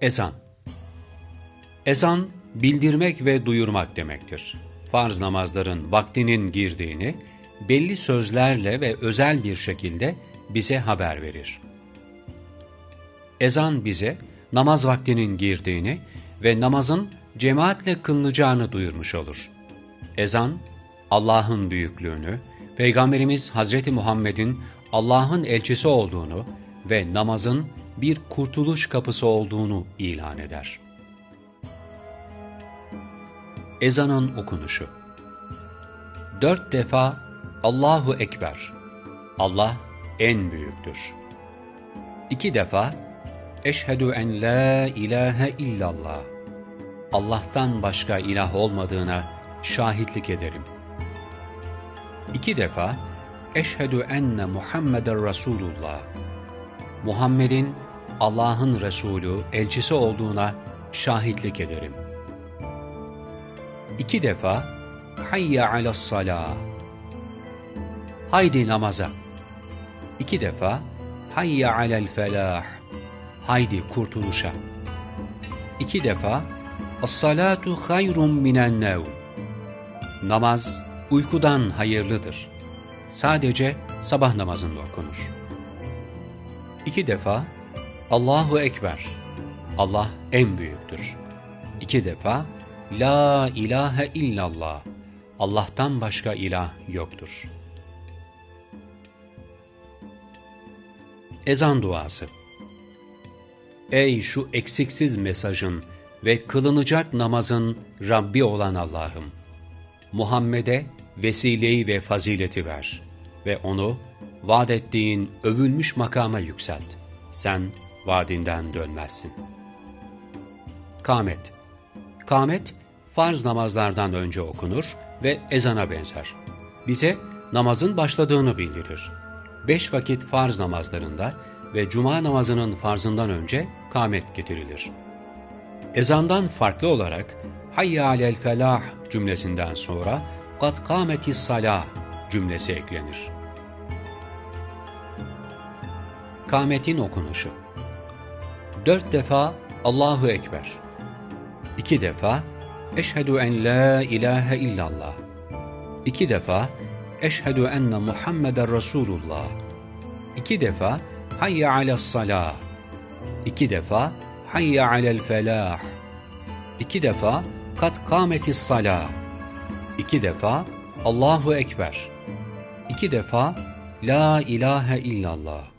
Ezan Ezan, bildirmek ve duyurmak demektir. Farz namazların vaktinin girdiğini, belli sözlerle ve özel bir şekilde bize haber verir. Ezan bize, namaz vaktinin girdiğini ve namazın cemaatle kılınacağını duyurmuş olur. Ezan, Allah'ın büyüklüğünü, Peygamberimiz Hazreti Muhammed'in Allah'ın elçisi olduğunu ve namazın bir kurtuluş kapısı olduğunu ilan eder. Ezanın okunuşu Dört defa Allahu Ekber, Allah en büyüktür. İki defa Eşhedü en la ilahe illallah, Allah'tan başka ilah olmadığına şahitlik ederim. İki defa Eşhedü enne Muhammeden Resulullah, Muhammed'in Allah'ın Resulü, elçisi olduğuna şahitlik ederim. İki defa Hayya alas. Haydi namaza. İki defa Hayya alel felah. Haydi kurtuluşa. İki defa As-salatu hayrun minen nevm. Namaz uykudan hayırlıdır. Sadece sabah namazında okunur. İki defa Allahu Ekber. Allah en büyüktür. İki defa La ilahe illallah. Allah'tan başka ilah yoktur. Ezan duası Ey şu eksiksiz mesajın ve kılınacak namazın Rabbi olan Allah'ım! Muhammed'e vesileyi ve fazileti ver ve onu vaat ettiğin övülmüş makama yükselt. Sen vaadinden dönmezsin. Kamet Kamet, farz namazlardan önce okunur ve ezana benzer. Bize namazın başladığını bildirir. Beş vakit farz namazlarında ve cuma namazının farzından önce kamet getirilir. Ezandan farklı olarak Hayya alel felah cümlesinden sonra Kad kâmetis salah cümlesi eklenir. Kametin okunuşu Dört defa Allahu Ekber. İki defa Eşhedü en la ilahe illallah. İki defa Eşhedü enne Muhammeden Resulullah. İki defa Hayya alas salah İki defa Hayya alel felah İki defa Kat kâmetis salah İki defa Allahu Ekber. İki defa La ilahe illallah